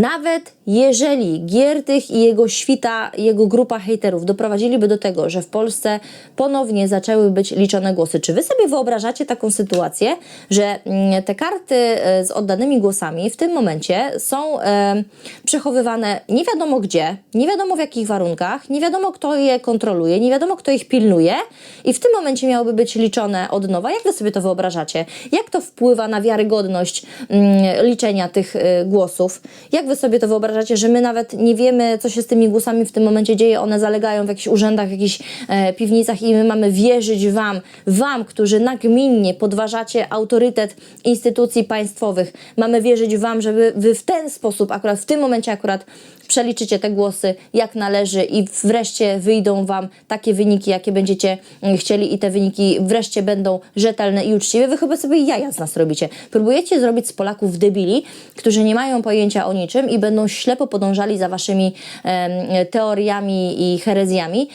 Nawet jeżeli Giertych i jego świta, jego grupa hejterów doprowadziliby do tego, że w Polsce ponownie zaczęły być liczone głosy, czy wy sobie wyobrażacie taką sytuację, że mm, te karty e, z oddanymi głosami w tym momencie są e, przechowywane nie wiadomo gdzie, nie wiadomo w jakich warunkach, nie wiadomo kto je kontroluje, nie wiadomo kto ich pilnuje i w tym momencie miałyby być liczone od nowa. Jak wy sobie to wyobrażacie? Jak to wpływa na wiarygodność mm, liczenia tych y, głosów? Jak wy sobie to wyobrażacie, że my nawet nie wiemy, co się z tymi głosami w tym momencie dzieje? One zalegają w jakichś urzędach, w jakichś e, piwnicach i my mamy wierzyć wam, wam, którzy nagminnie podważacie autorytet instytucji państwowych. Mamy wierzyć wam, żeby wy w ten sposób, akurat w tym momencie akurat przeliczycie te głosy jak należy i wreszcie wyjdą Wam takie wyniki, jakie będziecie mm, chcieli i te wyniki wreszcie będą rzetelne i uczciwe. Wy chyba sobie jaja z nas robicie. Próbujecie zrobić z Polaków debili, którzy nie mają pojęcia o niczym i będą ślepo podążali za Waszymi teoriami i herezjami.